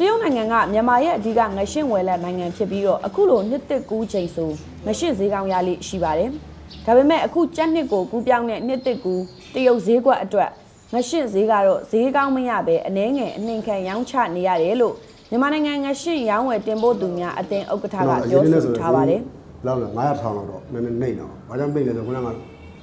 တရုတ်နိုင်ငံကမြန်မာရဲ့အဓိကငရှင်းဝယ်လက်နိုင်ငံဖြစ်ပြီးတော့အခုလိုနှစ်တစ်ကူးချိန်ဆိုငရှင်းဈေးကောင်းရလိရှိပါတယ်။ဒါပေမဲ့အခုကြက်နှစ်ကိုကူးပြောင်းတဲ့နှစ်တစ်ကူးတရုတ်ဈေးကွက်အတွက်ငရှင်းဈေးကတော့ဈေးကောင်းမရပဲအနှဲငယ်အနှင်ခံရောင်းချနေရတယ်လို့မြန်မာနိုင်ငံငရှင်းရောင်းဝယ်တင်ပို့သူများအသင်းဥက္ကဋ္ဌကပြောဆိုထားပါတယ်လောက်လား900ထောင်လောက်တော့နည်းနည်းနှိမ့်တော့ဘာကြောင့်နှိမ့်လဲဆိုခုနက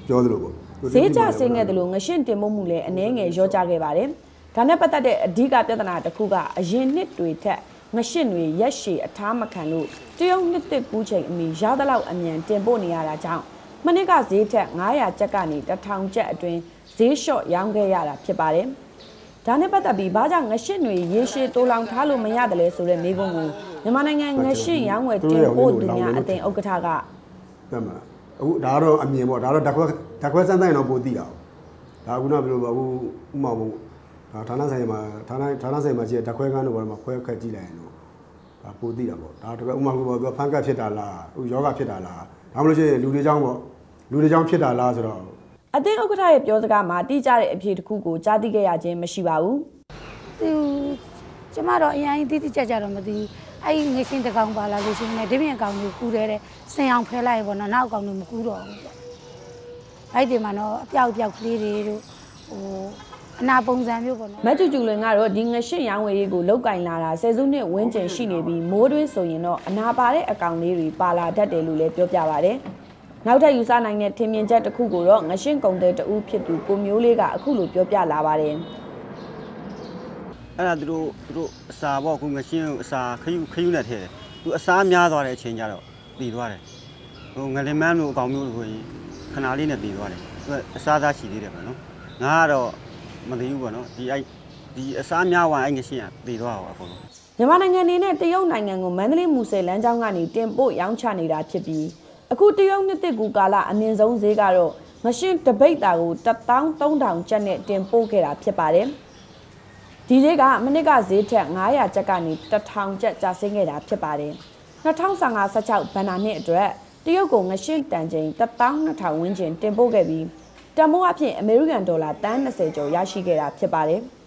ပြောသလိုပေါ့။ဈေးကျဆင်းခဲ့တယ်လို့ငရှင်းတင်ပို့မှုလည်းအနှဲငယ်ရောကြခဲ့ပါတယ်။ ဒါနဲ့ပတ်သက်တဲ့အဓိကပြဿနာတစ်ခုကအရင်နှစ်တွေထက်ငရှင်းတွေရက်ရှည်အထားမခံလို့တရုတ်နှစ်တစ်ကူးချိန်အမီရသလောက်အမြန်တင်ပို့နေရတာကြောင့်မနစ်ကဈေးထက်900ကျပ်ကနေ1000ကျပ်အတွင်းဈေးလျှော့ရောင်းခဲ့ရတာဖြစ်ပါတယ်။ဒါနဲ့ပတ်သက်ပြီးဘာကြောင့်ငရှင်းတွေရေရှည်တိုးလောင်ထားလို့မရတယ်လဲဆိုတဲ့မေးခွန်းကိုမြန်မာနိုင်ငံငရှင်းရောင်းဝယ်တင်ပို့သူများအသင်းဥက္ကဋ္ဌကတတ်မှာအခုဒါကတော့အမြင်ပေါ့ဒါတော့ဓာတ်ခွဲဓာတ်ခွဲစမ်းတိုင်းတော့ပိုသိတာဒါခုနကဘယ်လိုပါအခုဥမာပေါ့ဒါ ဌာနဆိုင်မှာဌာနဌာနဆိုင်မှာရှိတဲ့ဓာတ်ခွဲကန်းတို့ဘာလို့မှခွဲခက်ကြည့်လိုက်ရင်တော့ဒါပိုသိတာပေါ့ဒါတကယ်ဥမာကပေါ့ဖန်ကတ်ဖြစ်တာလားဥယောဂဖြစ်တာလားဒါမှမဟုတ်ရှင်လူတွေကြောင်းပေါ့လူတွေကြောင်းဖြစ်တာလားဆိုတော့အသင်းဥက္ကဋ္ဌရဲ့ပြောစကားမှာတိကျတဲ့အဖြေတစ်ခုကိုကြားသိခဲ့ရခြင်းမရှိပါဘူးသူကျမတော့အရင်တိတိကျကျတော့မသိဘူးအဲ့ဒီငရှင်းတစ်ကောင်ပါလာလို့ရှိရင်လည်းဒီပြင်အကောင်ကိုကူးတယ်တဲ့ဆင်အောင်ဖဲလိုက်ပေါ့နော်နောက်အကောင်တွေမကူးတော့ဘူးပေါ့အဲ့ဒီမှာတော့အပြောက်အပြောက်ကလေးတွေတို့ဟိုအ နာပုံစံမျိုးပေါ့နော်မတ်ကျူကျူလင်ကတော့ဒီငရှင့်ရောင်းဝယ်ရေးကိုလောက်ကင်လာတာဆယ်စုနှစ်ဝန်းကျင်ရှိနေပြီးမိုးတွင်းဆိုရင်တော့အနာပါတဲ့အကောင်လေးတွေပါလာတတ်တယ်လို့လည်းပြောပြပါဗျ။နောက်ထပ်ယူဆနိုင်တဲ့ထင်မြင်ချက်တစ်ခုကိုတော့ငရှင့်ကုံတဲ့တူဖြစ်သူကိုမျိုးလေးကအခုလိုပြောပြလာပါတယ်အဲ့ဒါသူတို့သူတို့အစာပေါ့အခုငရှင်းကိုအစာခယူခယူနဲ့ထည့်တယ်သူအစာများသွားတဲ့အချိန်ကျတော့တည်သွားတယ်ဟိုငလင်မန်းလိုအကောင်မျိုးဆိုရင်ခဏလေးနဲ့တည်သွားတယ်သူကအစာသားရှိသေးတယ်ပေါ့နော်ငါကတော့ မသိဘူးပေါ့နော်ဒီအဲ့ဒီအစာများသွားအဲ့ငရှင်းကတည်သွားအောင်အကုန်လုံး။မြန်မာနိုင်ငံအနေနဲ့တရုတ်နိုင်ငံကိုမန္တလေးမူဆယ်လမ်းကြောင်းကနေတင်ပို့ရောင်းချနေတာဖြစ်ပြီးအခုတရုတ်နှစ်တစ်ကူကာလအမြင့်ဆုံးဈေးကတော့ငရှင့်တပိတ်တာကို13000ကျပ်နဲ့တင်ပို့ခဲ့တာဖြစ်ပါတယ်။ဒီဈေးကမနစ်ကဈေးထက်900ကျပ်ကနေ1000ကျပ်ကျဆင်းခဲ့တာဖြစ်ပါတယ်။2015-16ဘဏ္ဍာနှစ်အတွက်တရုတ်ကိုငရှင့်တန်ချိန်12000ဝန်းကျင်တင်ပို့ခဲ့ပြီး တန်မိုးအဖြစ်အမေရိကန်ဒေါ်လာတန်း20ကျော်ရရှိခဲ့တာဖြစ်ပါတယ်။